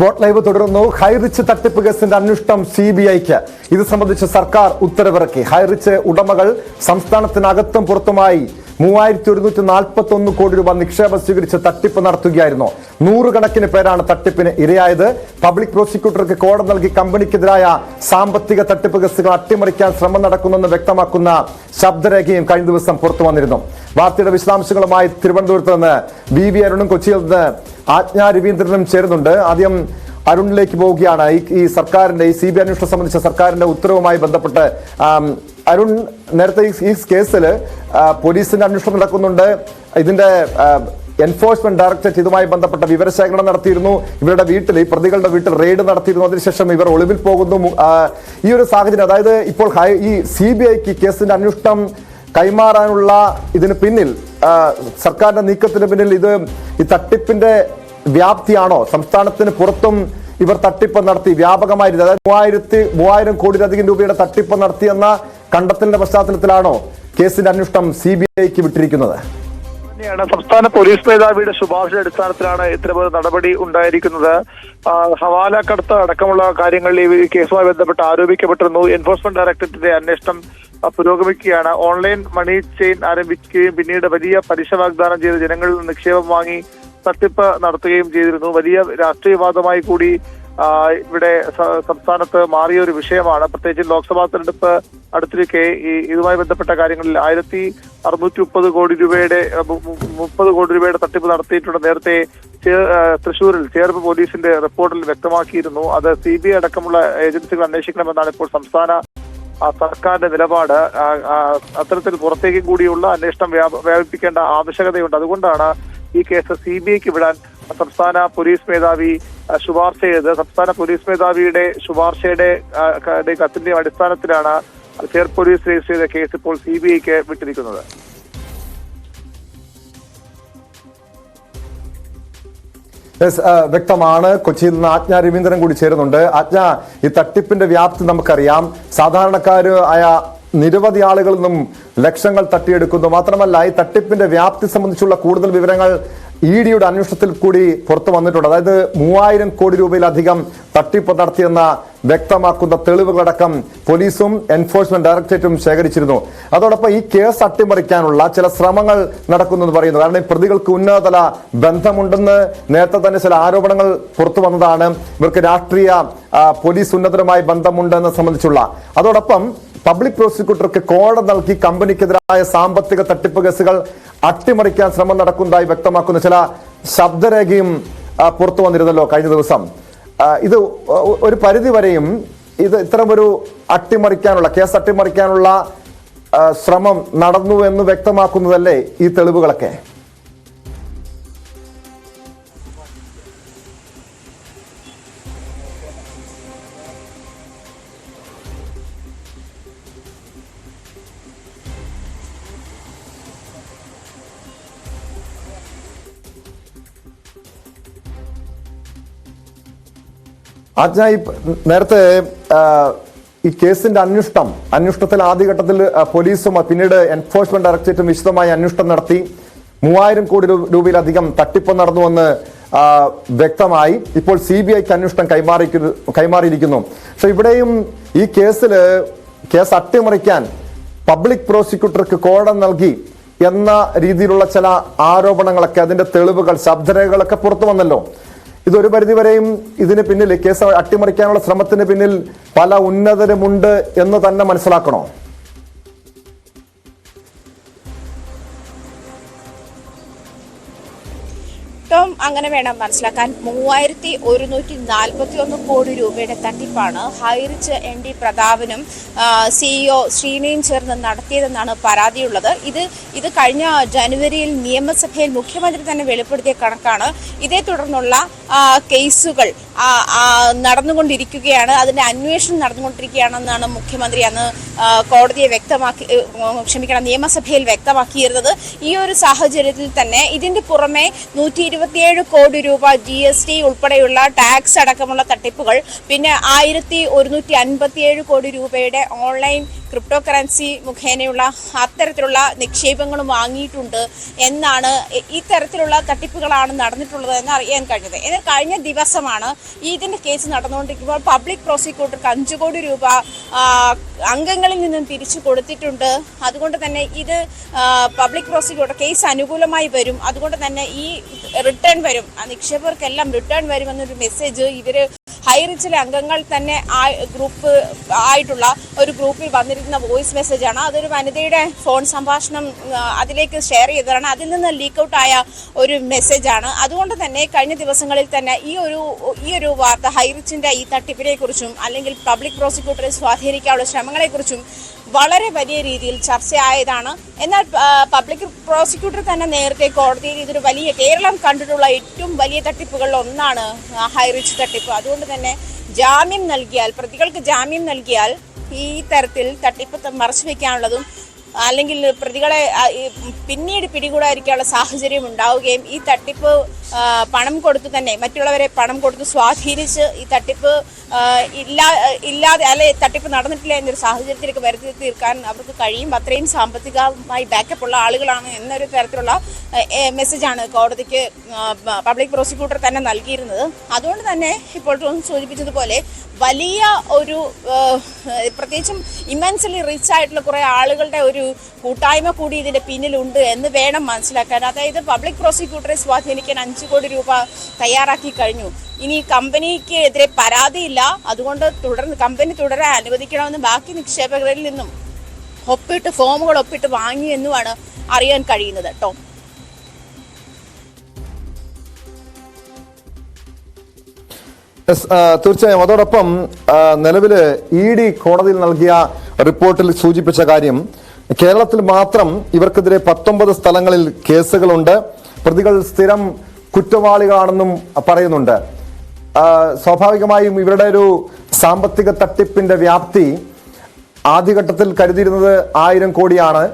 Spot live തുടരുന്നു. ഹൈറിച്ച് തട്ടിപ്പ് കേസിന്റെ അന്വേഷണം സി ബി ഐക്ക്. ഇത് സംബന്ധിച്ച് സർക്കാർ ഉത്തരവിറക്കി. ഹൈറിച്ച് ഉടമകൾ സംസ്ഥാനത്തിനകത്തും പുറത്തുമായി മൂവായിരത്തി ഒരുന്നൂറ്റി നാൽപ്പത്തി ഒന്ന് കോടി രൂപ നിക്ഷേപം സ്വീകരിച്ച് തട്ടിപ്പ് നടത്തുകയായിരുന്നു. നൂറുകണക്കിന് പേരാണ് തട്ടിപ്പിന് ഇരയായത്. പബ്ലിക് പ്രോസിക്യൂട്ടർക്ക് കോടതി നൽകി കമ്പനിക്കെതിരായ സാമ്പത്തിക തട്ടിപ്പ് കേസുകൾ അട്ടിമറിക്കാൻ ശ്രമം നടക്കുന്നെന്ന് വ്യക്തമാക്കുന്ന ശബ്ദരേഖയും കഴിഞ്ഞ ദിവസം പുറത്തു വന്നിരുന്നു. വാർത്തയുടെ വിശദാംശങ്ങളുമായി തിരുവനന്തപുരത്ത് നിന്ന് വി വി അരുണും കൊച്ചിയിൽ നിന്ന് ആജ്ഞാ രവീന്ദ്രനും ചേരുന്നുണ്ട്. ആദ്യം അരുണിലേക്ക് പോവുകയാണ്. ഈ സർക്കാരിന്റെ ഈ സി ബി അന്വേഷണം സംബന്ധിച്ച സർക്കാരിന്റെ ഉത്തരവുമായി ബന്ധപ്പെട്ട് അരുൺ നേരത്തെ ഈ കേസിൽ പോലീസിന്റെ അന്വേഷണം നടക്കുന്നുണ്ട്. ഇതിന്റെ എൻഫോഴ്സ്മെന്റ് ഡയറക്ടറേറ്റ് ഇതുമായി ബന്ധപ്പെട്ട വിവരശേഖരണം നടത്തിയിരുന്നു. ഇവരുടെ വീട്ടിൽ ഈ പ്രതികളുടെ വീട്ടിൽ റെയ്ഡ് നടത്തിയിരുന്നു. അതിനുശേഷം ഇവർ ഒളിവിൽ പോകുന്നു. ഈ ഒരു സാഹചര്യം അതായത് ഇപ്പോൾ ഈ സി ബി ഐക്ക് കേസിന്റെ അന്വേഷണം കൈമാറാനുള്ള ഇതിന് പിന്നിൽ സർക്കാരിന്റെ നീക്കത്തിന് പിന്നിൽ ഇത് ഈ തട്ടിപ്പിന്റെ വ്യാപ്തിയാണോ? സംസ്ഥാനത്തിന് പുറത്തും ഇവർ തട്ടിപ്പ് നടത്തി വ്യാപകമായി അതായത് മൂവായിരത്തി മൂവായിരം കോടിയിലധികം രൂപയുടെ തട്ടിപ്പ് നടത്തിയെന്ന കണ്ടെത്തലിന്റെ പശ്ചാത്തലത്തിലാണോ കേസിന്റെ അന്വേഷണം സി ബി ഐക്ക് വിട്ടിരിക്കുന്നത്? തന്നെയാണ്. സംസ്ഥാന പോലീസ് മേധാവിയുടെ ശുപാർശയുടെ അടിസ്ഥാനത്തിലാണ് ഇത്തരമൊരു നടപടി ഉണ്ടായിരിക്കുന്നത്. ഹവാല കടത്ത് അടക്കമുള്ള കാര്യങ്ങളിൽ ഈ കേസുമായി ബന്ധപ്പെട്ട് ആരോപിക്കപ്പെട്ടിരുന്നു. എൻഫോഴ്സ്മെന്റ് ഡയറക്ടറേറ്റിന്റെ അന്വേഷണം പുരോഗമിക്കുകയാണ്. ഓൺലൈൻ മണി ചെയിൻ ആരംഭിക്കുകയും പിന്നീട് വലിയ പലിശ വാഗ്ദാനം ചെയ്ത് ജനങ്ങളിൽ നിന്ന് നിക്ഷേപം വാങ്ങി തട്ടിപ്പ് നടത്തുകയും ചെയ്തിരുന്നു. വലിയ രാഷ്ട്രീയവാദമായി കൂടി ഇവിടെ സംസ്ഥാനത്ത് മാറിയ ഒരു വിഷയമാണ്. പ്രത്യേകിച്ച് ലോക്സഭാ തെരഞ്ഞെടുപ്പ് അടുത്തിരിക്കെ ഈ ഇതുമായി ബന്ധപ്പെട്ട കാര്യങ്ങളിൽ ആയിരത്തി അറുന്നൂറ്റി മുപ്പത് കോടി രൂപയുടെ മുപ്പത് കോടി രൂപയുടെ തട്ടിപ്പ് നടത്തിയിട്ടുണ്ട്. നേരത്തെ തൃശൂരിൽ ചേർപ്പ് പോലീസിന്റെ റിപ്പോർട്ടിൽ വ്യക്തമാക്കിയിരുന്നു. അത് സി ബി ഐ അടക്കമുള്ള ഏജൻസികൾ അന്വേഷിക്കണമെന്നാണ് ഇപ്പോൾ സംസ്ഥാന സർക്കാരിന്റെ നിലപാട്. അത്തരത്തിൽ പുറത്തേക്ക് കൂടിയുള്ള അന്വേഷണം വ്യാപ- വ്യാപിപ്പിക്കേണ്ട ആവശ്യകതയുണ്ട്. അതുകൊണ്ടാണ് ഈ കേസ് സി ബി ഐക്ക് വിടാൻ സംസ്ഥാന പോലീസ് മേധാവി ശുപാർശ ചെയ്ത് സംസ്ഥാന പോലീസ് മേധാവിയുടെ ശുപാർശയുടെ കത്തിന്റെ അടിസ്ഥാനത്തിലാണ് ചേർ പോലീസ് രജിസ്റ്റർ ചെയ്ത കേസ് ഇപ്പോൾ സി ബി ഐക്ക് വിട്ടിരിക്കുന്നത് വ്യക്തമാണ്. കൊച്ചിയിൽ നിന്ന് ആജ്ഞ രവീന്ദ്രൻ കൂടി ചേരുന്നുണ്ട്. ആജ്ഞ ഈ തട്ടിപ്പിന്റെ വ്യാപ്തി നമുക്കറിയാം. സാധാരണക്കാര് ആയ നിരവധി ആളുകളിൽ നിന്നും ലക്ഷങ്ങൾ തട്ടിയെടുക്കുന്നു. മാത്രമല്ല ഈ തട്ടിപ്പിന്റെ വ്യാപ്തി സംബന്ധിച്ചുള്ള കൂടുതൽ വിവരങ്ങൾ ഇ ഡിയുടെ അന്വേഷണത്തിൽ കൂടി പുറത്തു വന്നിട്ടുണ്ട്. അതായത് മൂവായിരം കോടി രൂപയിലധികം തട്ടിപ്പ് നടത്തിയെന്ന വ്യക്തമാക്കുന്ന തെളിവുകളടക്കം പോലീസും എൻഫോഴ്സ്മെന്റ് ഡയറക്ടറേറ്റും ശേഖരിച്ചിരുന്നു. അതോടൊപ്പം ഈ കേസ് അട്ടിമറിക്കാനുള്ള ചില ശ്രമങ്ങൾ നടക്കുന്നെന്ന് പറയുന്നു. കാരണം പ്രതികൾക്ക് ഉന്നതതല ബന്ധമുണ്ടെന്ന് നേരത്തെ തന്നെ ചില ആരോപണങ്ങൾ പുറത്തു വന്നതാണ്. ഇവർക്ക് രാഷ്ട്രീയ പോലീസ് ഉന്നതരുമായി ബന്ധമുണ്ടെന്ന് സംബന്ധിച്ചുള്ള. അതോടൊപ്പം പബ്ലിക് പ്രോസിക്യൂട്ടർക്ക് കോടതി നൽകി കമ്പനിക്കെതിരായ സാമ്പത്തിക തട്ടിപ്പ് കേസുകൾ അട്ടിമറിക്കാൻ ശ്രമം നടക്കുന്നതായി വ്യക്തമാക്കുന്ന ചില ശബ്ദരേഖയും പുറത്തു വന്നിരുന്നല്ലോ കഴിഞ്ഞ ദിവസം. ഇത് ഒരു പരിധി വരെയും ഇത് ഇത്തരമൊരു അട്ടിമറിക്കാനുള്ള കേസ് അട്ടിമറിക്കാനുള്ള ശ്രമം നടന്നു എന്ന് വ്യക്തമാക്കുന്നതല്ലേ ഈ തെളിവുകളൊക്കെ? ആജ്ഞ ഈ നേരത്തെ ഈ കേസിന്റെ അന്വേഷണം അന്വേഷണത്തിൽ ആദ്യഘട്ടത്തിൽ പോലീസും പിന്നീട് എൻഫോഴ്സ്മെന്റ് ഡയറക്ടറേറ്റും വിശദമായി അന്വേഷണം നടത്തി. മൂവായിരം കോടി രൂപയിലധികം തട്ടിപ്പ് നടന്നുവെന്ന് വ്യക്തമായി ഇപ്പോൾ സി ബി ഐക്ക് അന്വേഷണം കൈമാറി കൈമാറിയിരിക്കുന്നു. പക്ഷെ ഇവിടെയും ഈ കേസിൽ കേസ് അട്ടിമറിക്കാൻ പബ്ലിക് പ്രോസിക്യൂട്ടർക്ക് കോടതി നൽകി എന്ന രീതിയിലുള്ള ചില ആരോപണങ്ങളൊക്കെ അതിന്റെ തെളിവുകൾ ശബ്ദരേഖകളൊക്കെ പുറത്തു വന്നല്ലോ. ഇതൊരു പരിധിവരെയും ഇതിന് പിന്നിൽ കേസ് അട്ടിമറിക്കാനുള്ള ശ്രമത്തിന് പിന്നിൽ പല ഉന്നതരുമുണ്ട് എന്ന് തന്നെ മനസ്സിലാക്കണോ? ടോം അങ്ങനെ വേണം മനസ്സിലാക്കാൻ. മൂവായിരത്തി ഒരുന്നൂറ്റി നാൽപ്പത്തി ഒന്ന് കോടി രൂപയുടെ തട്ടിപ്പാണ് ഹൈറിച്ച് എൻ ഡി പ്രതാപനും സിഇഒ ശ്രീനയും ചേർന്ന് നടത്തിയതെന്നാണ് പരാതിയുള്ളത്. ഇത് ഇത് കഴിഞ്ഞ ജനുവരിയിൽ നിയമസഭയിൽ മുഖ്യമന്ത്രി തന്നെ വെളിപ്പെടുത്തിയ കണക്കാണ്. ഇതേ തുടർന്നുള്ള കേസുകൾ നടന്നുകൊണ്ടിരിക്കുകയാണ്. അതിന്റെ അന്വേഷണം നടന്നുകൊണ്ടിരിക്കുകയാണെന്നാണ് മുഖ്യമന്ത്രി അന്ന് കോടതിയെ വ്യക്തമാക്കി ക്ഷമിക്കണം നിയമസഭയിൽ വ്യക്തമാക്കിയിരുന്നത്. ഈ ഒരു സാഹചര്യത്തിൽ തന്നെ ഇതിന്റെ പുറമെ നൂറ്റി ഇരുപത്തിയേഴ് കോടി രൂപ ജി എസ് ടി ഉൾപ്പെടെയുള്ള ടാക്സ് അടക്കമുള്ള തട്ടിപ്പുകൾ പിന്നെ ആയിരത്തി ഒരുന്നൂറ്റി അൻപത്തിയേഴ് കോടി രൂപയുടെ ഓൺലൈൻ ക്രിപ്റ്റോ കറൻസി മുഖേനയുള്ള അത്തരത്തിലുള്ള നിക്ഷേപങ്ങളും വാങ്ങിയിട്ടുണ്ട് എന്നാണ് ഇത്തരത്തിലുള്ള തട്ടിപ്പുകളാണ് നടന്നിട്ടുള്ളത് എന്ന് അറിയാൻ കഴിഞ്ഞത്. എന്നാൽ കഴിഞ്ഞ ദിവസമാണ് ഇതിന്റെ കേസ് നടന്നുകൊണ്ടിരിക്കുമ്പോൾ പബ്ലിക് പ്രോസിക്യൂട്ടർക്ക് അഞ്ചു കോടി രൂപ അംഗങ്ങളിൽ നിന്നും തിരിച്ചു കൊടുത്തിട്ടുണ്ട്. അതുകൊണ്ട് തന്നെ ഇത് പബ്ലിക് പ്രോസിക്യൂട്ടർ കേസ് അനുകൂലമായി വരും. അതുകൊണ്ട് തന്നെ ഈ റിട്ടേൺ വരും. നിക്ഷേപകർക്കെല്ലാം റിട്ടേൺ വരുമെന്നൊരു മെസ്സേജ് ഇവർ ഹൈറിച്ചിലെ അംഗങ്ങൾ തന്നെ ഗ്രൂപ്പ് ആയിട്ടുള്ള ഒരു ഗ്രൂപ്പിൽ വന്നിരുന്ന വോയിസ് മെസ്സേജ് ആണ്. അതൊരു വനിതയുടെ ഫോൺ സംഭാഷണം അതിലേക്ക് ഷെയർ ചെയ്തതാണ്. അതിൽ നിന്ന് ലീക്ക് ഔട്ട് ആയ ഒരു ആണ്. അതുകൊണ്ട് തന്നെ കഴിഞ്ഞ ദിവസങ്ങളിൽ തന്നെ ഈ ഒരു ഈ ഒരു വാർത്ത ഹൈറിച്ചിന്റെ ഈ തട്ടിപ്പിനെ കുറിച്ചും അല്ലെങ്കിൽ പബ്ലിക് പ്രോസിക്യൂട്ടറെ സ്വാധീനിക്കാനുള്ള ശ്രമങ്ങളെക്കുറിച്ചും വളരെ വലിയ രീതിയിൽ ചർച്ചയായതാണ്. എന്നാൽ പബ്ലിക് പ്രോസിക്യൂട്ടർ തന്നെ നേരത്തെ കോടതിയിൽ ഇതൊരു വലിയ കേരളം കണ്ടിട്ടുള്ള ഏറ്റവും വലിയ തട്ടിപ്പുകളിൽ ഒന്നാണ് ഹൈറിച്ച് തട്ടിപ്പ്. അതുകൊണ്ട് തന്നെ ജാമ്യം നൽകിയാൽ പ്രതികൾക്ക് ജാമ്യം നൽകിയാൽ ഈ തരത്തിൽ തട്ടിപ്പ് മറച്ചു വെക്കാനുള്ളതും അല്ലെങ്കിൽ പ്രതികളെ പിന്നീട് പിടികൂടാതിരിക്കാനുള്ള സാഹചര്യം ഉണ്ടാവുകയും ഈ തട്ടിപ്പ് പണം കൊടുത്ത് തന്നെ മറ്റുള്ളവരെ പണം കൊടുത്ത് സ്വാധീനിച്ച് ഈ തട്ടിപ്പ് ഇല്ലാ ഇല്ലാതെ അല്ലെ തട്ടിപ്പ് നടന്നിട്ടില്ല എന്നൊരു സാഹചര്യത്തിലേക്ക് വരുത്തി തീർക്കാൻ അവർക്ക് കഴിയും. അത്രയും സാമ്പത്തികമായി ബാക്കപ്പ് ഉള്ള ആളുകളാണ് എന്നൊരു തരത്തിലുള്ള മെസ്സേജാണ് കോടതിക്ക് പബ്ലിക് പ്രോസിക്യൂട്ടർ തന്നെ നൽകിയിരുന്നത്. അതുകൊണ്ട് തന്നെ ഇപ്പോൾ സൂചിപ്പിച്ചതുപോലെ വലിയ ഒരു പ്രത്യേകിച്ചും ഇമ്മൻസലി റിച്ച് ആയിട്ടുള്ള കുറേ ആളുകളുടെ ഒരു കൂട്ടായ്മ കൂടി ഇതിന്റെ പിന്നിലുണ്ട് എന്ന് വേണം മനസ്സിലാക്കാൻ. അതായത് പബ്ലിക് പ്രോസിക്യൂട്ടറെ സ്വാധീനിക്കാൻ അഞ്ച് കോടി രൂപ തയ്യാറാക്കി കഴിഞ്ഞു. ഇനി കമ്പനിക്ക് എതിരെ പരാതിയില്ല. അതുകൊണ്ട് തുടർന്ന് കമ്പനി തുടരാൻ അനുവദിക്കണമെന്ന് ബാക്കി നിക്ഷേപകരിൽ നിന്നും ഒപ്പിട്ട് ഫോമുകൾ ഒപ്പിട്ട് വാങ്ങി എന്നുമാണ് അറിയാൻ കഴിയുന്നത്. ടോം തീർച്ചയായും. അതോടൊപ്പം നിലവിൽ ഇ ഡി കോടതിയിൽ നൽകിയ റിപ്പോർട്ടിൽ സൂചിപ്പിച്ച കാര്യം കേരളത്തിൽ മാത്രം ഇവർക്കെതിരെ പത്തൊമ്പത് സ്ഥലങ്ങളിൽ കേസുകളുണ്ട്. പ്രതികൾ സ്ഥിരം കുറ്റവാളികളാണെന്നും പറയുന്നുണ്ട്. സ്വാഭാവികമായും ഇവരുടെ ഒരു സാമ്പത്തിക തട്ടിപ്പിന്റെ വ്യാപ്തി ആദ്യഘട്ടത്തിൽ കരുതിയിരുന്നത് ആയിരം കോടിയാണ്.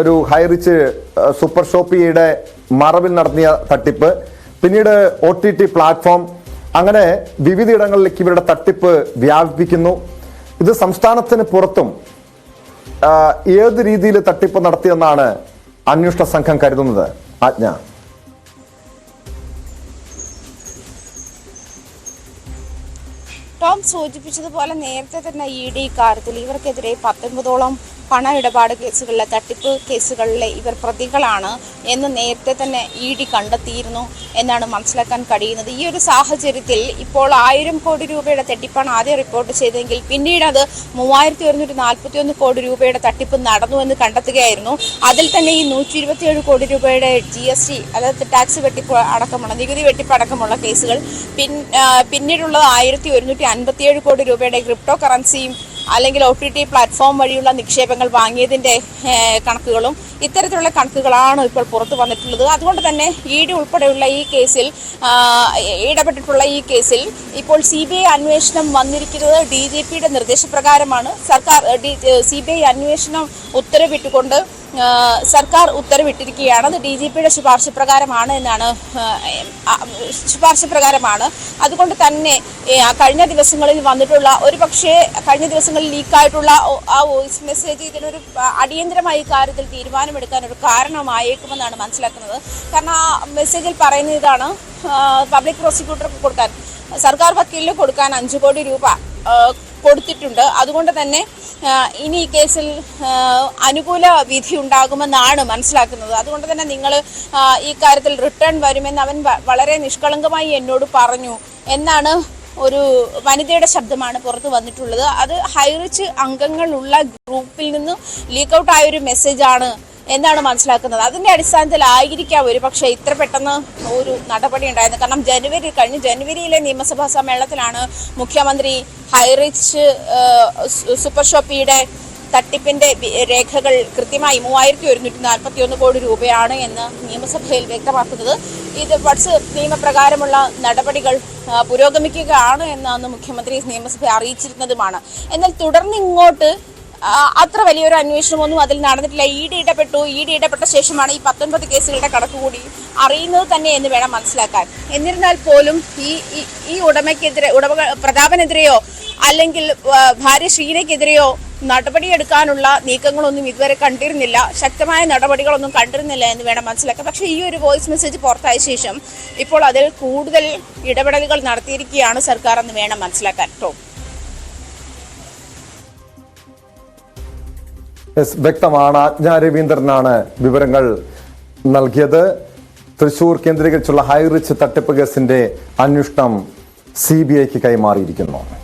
ഒരു ഹൈറിച്ച് സൂപ്പർ ഷോപ്പിയുടെ മറവിൽ നടത്തിയ തട്ടിപ്പ്. പിന്നീട് ഒ ടി ടി പ്ലാറ്റ്ഫോം അങ്ങനെ വിവിധയിടങ്ങളിലേക്ക് ഇവരുടെ തട്ടിപ്പ് വ്യാപിപ്പിക്കുന്നു. ഇത് സംസ്ഥാനത്തിന് പുറത്തും ഏത് രീതിയിൽ തട്ടിപ്പ് നടത്തിയെന്നാണ് അന്വേഷണ സംഘം കരുതുന്നത്? ആജ്ഞ. ടോം സൂചിപ്പിച്ചതുപോലെ നേരത്തെ തന്നെ ഇ ഡി കാര്യത്തിൽ ഇവർക്കെതിരെ പത്തൊൻപതോളം പണ ഇടപാട് കേസുകളിലെ തട്ടിപ്പ് കേസുകളിലെ ഇവർ പ്രതികളാണ് എന്ന് നേരത്തെ തന്നെ ഇ ഡി കണ്ടെത്തിയിരുന്നു എന്നാണ് മനസ്സിലാക്കാൻ കഴിയുന്നത്. ഈ ഒരു സാഹചര്യത്തിൽ ഇപ്പോൾ ആയിരം കോടി രൂപയുടെ തട്ടിപ്പാണ് ആദ്യം റിപ്പോർട്ട് ചെയ്തതെങ്കിൽ പിന്നീട് അത് മൂവായിരത്തി ഒരുന്നൂറ്റി നാൽപ്പത്തി ഒന്ന് കോടി രൂപയുടെ തട്ടിപ്പ് നടന്നു എന്ന് കണ്ടെത്തുകയായിരുന്നു. അതിൽ തന്നെ ഈ നൂറ്റി ഇരുപത്തിയേഴ് കോടി രൂപയുടെ ജി എസ് ടി അതായത് ടാക്സ് വെട്ടിപ്പ് അടക്കമുള്ള നികുതി വെട്ടിപ്പ് അടക്കമുള്ള കേസുകൾ പിന്നീടുള്ളത് ആയിരത്തി ഒരുന്നൂറ്റി അൻപത്തിയേഴ് കോടി രൂപയുടെ ക്രിപ്റ്റോ കറൻസിയും അല്ലെങ്കിൽ ഒ ടി ടി പ്ലാറ്റ്ഫോം വഴിയുള്ള നിക്ഷേപങ്ങൾ വാങ്ങിയതിന്റെ കണക്കുകളും ഇത്തരത്തിലുള്ള കണക്കുകളാണ് ഇപ്പോൾ പുറത്തു വന്നിട്ടുള്ളത്. അതുകൊണ്ട് തന്നെ ഇ ഡി ഉൾപ്പെടെയുള്ള ഈ കേസിൽ ഇടപെട്ടിട്ടുള്ള ഈ കേസിൽ ഇപ്പോൾ സി ബി ഐ അന്വേഷണം വന്നിരിക്കുന്നത് ഡി ജി പിയുടെ നിർദ്ദേശപ്രകാരമാണ്. സർക്കാർ സി ബി ഐ അന്വേഷണം ഉത്തരവിട്ടുകൊണ്ട് സർക്കാർ ഉത്തരവിട്ടിരിക്കുകയാണ്. അത് ഡി ജി പിയുടെ ശുപാർശ പ്രകാരമാണ് എന്നാണ് ശുപാർശ പ്രകാരമാണ്. അതുകൊണ്ട് തന്നെ കഴിഞ്ഞ ദിവസങ്ങളിൽ വന്നിട്ടുള്ള ഒരു പക്ഷേ കഴിഞ്ഞ ദിവസങ്ങളിൽ ലീക്കായിട്ടുള്ള ആ വോയിസ് മെസ്സേജ് ഇതിനൊരു അടിയന്തരമായി കാര്യത്തിൽ തീരുമാനമെടുക്കാൻ ഒരു കാരണമായേക്കുമെന്നാണ് മനസ്സിലാക്കുന്നത്. കാരണം ആ മെസ്സേജിൽ പറയുന്ന ഇതാണ് പബ്ലിക് പ്രോസിക്യൂട്ടർക്ക് കൊടുക്കാൻ സർക്കാർ വക്കീലിന് കൊടുക്കാൻ അഞ്ചു കോടി രൂപ. കൊടുത്തിട്ടുണ്ട്. അതുകൊണ്ട് തന്നെ ഇനി ഈ കേസിൽ അനുകൂല വിധി ഉണ്ടാകുമെന്നാണ് മനസ്സിലാക്കുന്നത്. അതുകൊണ്ട് തന്നെ നിങ്ങൾ ഈ കാര്യത്തിൽ റിട്ടേൺ വരുമെന്ന് അവൻ വളരെ നിഷ്കളങ്കമായി എന്നോട് പറഞ്ഞു എന്നാണ് ഒരു വനിതയുടെ ശബ്ദമാണ് പുറത്ത് വന്നിട്ടുള്ളത്. അത് ഹൈറിച്ച് അംഗങ്ങളുള്ള ഗ്രൂപ്പിൽ നിന്ന് ലീക്ക് ഔട്ട് ആയ ഒരു മെസ്സേജാണ് എന്നാണ് മനസ്സിലാക്കുന്നത്? അതിന്റെ അടിസ്ഥാനത്തിലായിരിക്കാം ഒരു പക്ഷേ ഇത്ര പെട്ടെന്ന് ഒരു നടപടി ഉണ്ടായത്. കാരണം ജനുവരി കഴിഞ്ഞ ജനുവരിയിലെ നിയമസഭാ സമ്മേളനത്തിലാണ് മുഖ്യമന്ത്രി ഹൈറിച്ച് സൂപ്പർ ഷോപ്പിയുടെ തട്ടിപ്പിന്റെ രേഖകൾ കൃത്യമായി മൂവായിരത്തി ഒരുന്നൂറ്റി നാൽപ്പത്തി ഒന്ന് കോടി രൂപയാണ് എന്ന് നിയമസഭയിൽ വ്യക്തമാക്കുന്നത്. ഇത് വട്സ് നിയമപ്രകാരമുള്ള നടപടികൾ പുരോഗമിക്കുകയാണ് എന്നാണ് മുഖ്യമന്ത്രി നിയമസഭയെ അറിയിച്ചിരുന്നതുമാണ്. എന്നാൽ തുടർന്ന് ഇങ്ങോട്ട് അത്ര വലിയൊരു അന്വേഷണമൊന്നും അതിൽ നടന്നിട്ടില്ല. ഇ ഡി ഇടപെട്ടു. ഇ ഡി ഇടപെട്ട ശേഷമാണ് ഈ പത്തൊൻപത് കേസുകളുടെ കണക്ക് കൂടി അറിയുന്നത് തന്നെ എന്ന് വേണം മനസ്സിലാക്കാൻ. എന്നിരുന്നാൽ പോലും ഈ ഈ- ഉടമയ്ക്കെതിരെ ഉടമ പ്രതാപനെതിരെയോ അല്ലെങ്കിൽ ഭാര്യ ഷീനയ്ക്കെതിരെയോ നടപടിയെടുക്കാനുള്ള നീക്കങ്ങളൊന്നും ഇതുവരെ കണ്ടിരുന്നില്ല. ശക്തമായ നടപടികളൊന്നും കണ്ടിരുന്നില്ല എന്ന് വേണം മനസ്സിലാക്കാൻ. പക്ഷേ ഈ ഒരു വോയിസ് മെസ്സേജ് പുറത്തായ ശേഷം ഇപ്പോൾ അതിൽ കൂടുതൽ ഇടപെടലുകൾ നടത്തിയിരിക്കുകയാണ് സർക്കാർ എന്ന് വേണം മനസ്സിലാക്കാൻ. കേട്ടോ എസ് വ്യക്തമാണ്. ആജ്ഞ രവീന്ദ്രനാണ്. വിവരങ്ങൾ നൽകിയത്. തൃശൂർ കേന്ദ്രീകരിച്ചുള്ള ഹൈറിച്ച് തട്ടിപ്പ് കേസിന്റെ അന്വേഷണം സി ബി ഐക്ക് കൈമാറിയിരിക്കുന്നു.